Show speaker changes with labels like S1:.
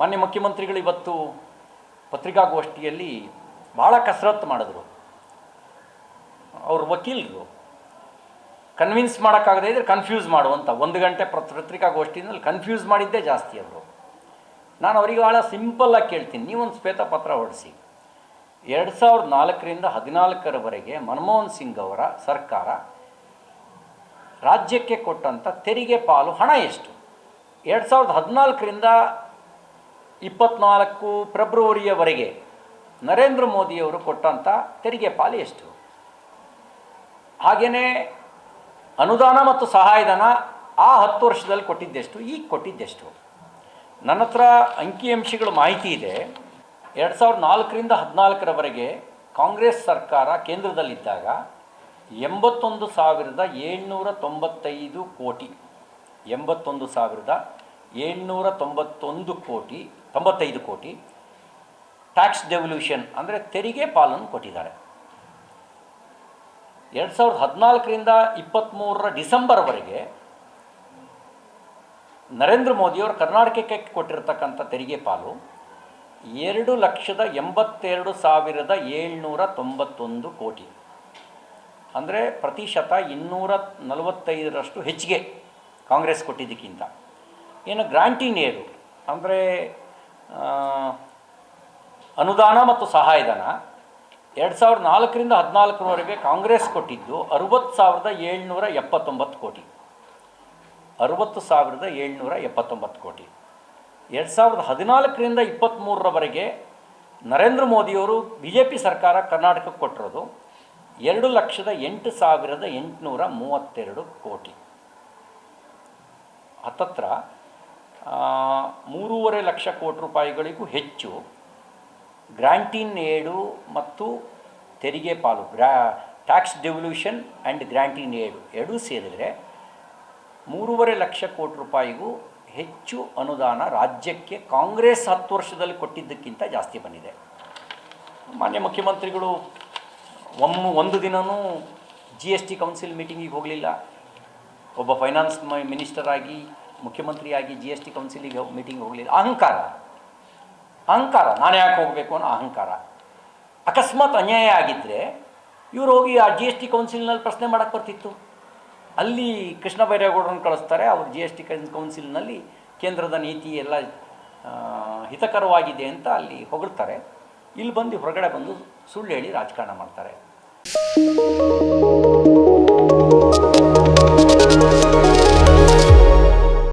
S1: ಮಾನ್ಯ ಮುಖ್ಯಮಂತ್ರಿಗಳು ಇವತ್ತು ಪತ್ರಿಕಾಗೋಷ್ಠಿಯಲ್ಲಿ ಭಾಳ ಕಸರತ್ತು ಮಾಡಿದ್ರು. ಅವ್ರ ವಕೀಲರು ಕನ್ವಿನ್ಸ್ ಮಾಡೋಕ್ಕಾಗದೇ ಇದ್ರೆ ಕನ್ಫ್ಯೂಸ್ ಮಾಡುವಂಥ ಒಂದು ಗಂಟೆ ಪತ್- ಪತ್ರಿಕಾಗೋಷ್ಠಿನಲ್ಲಿ ಕನ್ಫ್ಯೂಸ್ ಮಾಡಿದ್ದೇ ಜಾಸ್ತಿ ಅವರು. ನಾನು ಅವರಿಗೆ ಭಾಳ ಸಿಂಪಲ್ಲಾಗಿ ಕೇಳ್ತೀನಿ. ನೀವೊಂದು ಶ್ವೇತಪತ್ರ ಹೊಡಿಸಿ. ಎರಡು ಸಾವಿರದ ನಾಲ್ಕರಿಂದ ಹದಿನಾಲ್ಕರವರೆಗೆ ಮನಮೋಹನ್ ಸಿಂಗ್ ಅವರ ಸರ್ಕಾರ ರಾಜ್ಯಕ್ಕೆ ಕೊಟ್ಟಂಥ ತೆರಿಗೆ ಪಾಲು ಹಣ ಎಷ್ಟು? ಎರಡು ಸಾವಿರದ ಹದಿನಾಲ್ಕರಿಂದ ಇಪ್ಪತ್ನಾಲ್ಕು ಫೆಬ್ರವರಿಯವರೆಗೆ ನರೇಂದ್ರ ಮೋದಿಯವರು ಕೊಟ್ಟಂಥ ತೆರಿಗೆ ಪಾಲು ಎಷ್ಟು? ಹಾಗೆಯೇ ಅನುದಾನ ಮತ್ತು ಸಹಾಯಧನ ಆ ಹತ್ತು ವರ್ಷದಲ್ಲಿ ಕೊಟ್ಟಿದ್ದೆಷ್ಟು? ಈಗ ಕೊಟ್ಟಿದ್ದೆಷ್ಟು? ನನ್ನ ಹತ್ರ ಅಂಕಿಅಂಶಗಳ ಮಾಹಿತಿ ಇದೆ. ಎರಡು ಸಾವಿರದ ನಾಲ್ಕರಿಂದ ಹದಿನಾಲ್ಕರವರೆಗೆ ಕಾಂಗ್ರೆಸ್ ಸರ್ಕಾರ ಕೇಂದ್ರದಲ್ಲಿದ್ದಾಗ ಎಂಬತ್ತೊಂದು ಸಾವಿರದ ಏಳ್ನೂರ ತೊಂಬತ್ತೈದು ಕೋಟಿ. ಎಂಬತ್ತೊಂದು ಸಾವಿರದ ಏಳ್ನೂರ ತೊಂಬತ್ತೊಂದು ಕೋಟಿ ತೊಂಬತ್ತೈದು ಕೋಟಿ ಟ್ಯಾಕ್ಸ್ ಡೆವಲ್ಯೂಷನ್ ಅಂದರೆ ತೆರಿಗೆ ಪಾಲನ್ನು ಕೊಟ್ಟಿದ್ದಾರೆ. ಎರಡು ಸಾವಿರದ ಹದಿನಾಲ್ಕರಿಂದ ಇಪ್ಪತ್ತ್ಮೂರರ ಡಿಸೆಂಬರ್ವರೆಗೆ ನರೇಂದ್ರ ಮೋದಿಯವರು ಕರ್ನಾಟಕಕ್ಕೆ ಕೊಟ್ಟಿರತಕ್ಕಂಥ ತೆರಿಗೆ ಪಾಲು ಎರಡು ಲಕ್ಷದ ಎಂಬತ್ತೆರಡು ಸಾವಿರದ ಏಳ್ನೂರ ತೊಂಬತ್ತೊಂದು ಕೋಟಿ. ಅಂದರೆ ಪ್ರತಿಶತ ಇನ್ನೂರ ನಲವತ್ತೈದರಷ್ಟು ಹೆಚ್ಚಿಗೆ ಕಾಂಗ್ರೆಸ್ ಕೊಟ್ಟಿದ್ದಕ್ಕಿಂತ. ಏನು ಗ್ರಾಂಟಿನ್ ಏರು ಅಂದರೆ ಅನುದಾನ ಮತ್ತು ಸಹಾಯಧನ. ಎರಡು ಸಾವಿರದ ನಾಲ್ಕರಿಂದ ಹದಿನಾಲ್ಕರವರೆಗೆ ಕಾಂಗ್ರೆಸ್ ಕೊಟ್ಟಿದ್ದು ಅರುವತ್ತು ಸಾವಿರದ ಏಳ್ನೂರ ಎಪ್ಪತ್ತೊಂಬತ್ತು ಕೋಟಿ. ಅರುವತ್ತು ಸಾವಿರದ ಏಳ್ನೂರ ಎಪ್ಪತ್ತೊಂಬತ್ತು ಕೋಟಿ. ಎರಡು ಸಾವಿರದ ಹದಿನಾಲ್ಕರಿಂದ ಇಪ್ಪತ್ತ್ಮೂರರವರೆಗೆ ನರೇಂದ್ರ ಮೋದಿಯವರು ಬಿ ಜೆ ಪಿ ಸರ್ಕಾರ ಕರ್ನಾಟಕಕ್ಕೆ ಕೊಟ್ಟಿರೋದು ಎರಡು ಲಕ್ಷದ ಎಂಟು ಸಾವಿರದ ಎಂಟುನೂರ ಮೂವತ್ತೆರಡು ಕೋಟಿ. ಹತ್ತತ್ರ ಮೂರುವರೆ ಲಕ್ಷ ಕೋಟಿ ರೂಪಾಯಿಗಳಿಗೂ ಹೆಚ್ಚು ಗ್ರ್ಯಾಂಟಿನ್ ಏಡು ಮತ್ತು ತೆರಿಗೆ ಪಾಲು, ಗ್ರಾ, tax devolution and grant in aid ಎರಡೂ ಸೇರಿದರೆ ಮೂರುವರೆ ಲಕ್ಷ ಕೋಟಿ ರೂಪಾಯಿಗೂ ಹೆಚ್ಚು ಅನುದಾನ ರಾಜ್ಯಕ್ಕೆ ಕಾಂಗ್ರೆಸ್ ಹತ್ತು ವರ್ಷದಲ್ಲಿ ಕೊಟ್ಟಿದ್ದಕ್ಕಿಂತ ಜಾಸ್ತಿ ಬಂದಿದೆ. ಮಾನ್ಯ ಮುಖ್ಯಮಂತ್ರಿಗಳು, ಒಮ್ಮೆ, ಒಂದು ದಿನವೂ ಜಿ ಎಸ್ ಟಿ ಕೌನ್ಸಿಲ್ ಮೀಟಿಂಗಿಗೆ ಹೋಗಲಿಲ್ಲ. ಒಬ್ಬ ಫೈನಾನ್ಸ್ ಮಿನಿಸ್ಟರ್ ಆಗಿ ಮುಖ್ಯಮಂತ್ರಿಯಾಗಿ ಜಿ ಎಸ್ ಟಿ ಕೌನ್ಸಿಲಿಗೆ ಮೀಟಿಂಗ್ ಹೋಗಲಿಲ್ಲ. ಅಹಂಕಾರ. ಅಹಂಕಾರ. ನಾನು ಯಾಕೆ ಹೋಗಬೇಕು ಅನ್ನೋ ಅಹಂಕಾರ. ಅಕಸ್ಮಾತ್ ಅನ್ಯಾಯ ಆಗಿದ್ದರೆ ಇವರು ಹೋಗಿ ಆ ಜಿ ಎಸ್ ಟಿ ಕೌನ್ಸಿಲ್ನಲ್ಲಿ ಪ್ರಶ್ನೆ ಮಾಡೋಕ್ಕೆ ಬರ್ತಿತ್ತು. ಅಲ್ಲಿ ಕೃಷ್ಣ ಬೈರೇಗೌಡರನ್ನು ಕಳಿಸ್ತಾರೆ. ಅವರು ಜಿ ಎಸ್ ಟಿ ಕೌನ್ಸಿಲ್ನಲ್ಲಿ ಕೇಂದ್ರದ ನೀತಿ ಎಲ್ಲ ಹಿತಕರವಾಗಿದೆ ಅಂತ ಅಲ್ಲಿ ಹೊಗಳ್ತಾರೆ. ಇಲ್ಲಿ ಬಂದು ಹೊರಗಡೆ ಬಂದು ಸುಳ್ಳು ಹೇಳಿ ರಾಜಕಾರಣ ಮಾಡ್ತಾರೆ.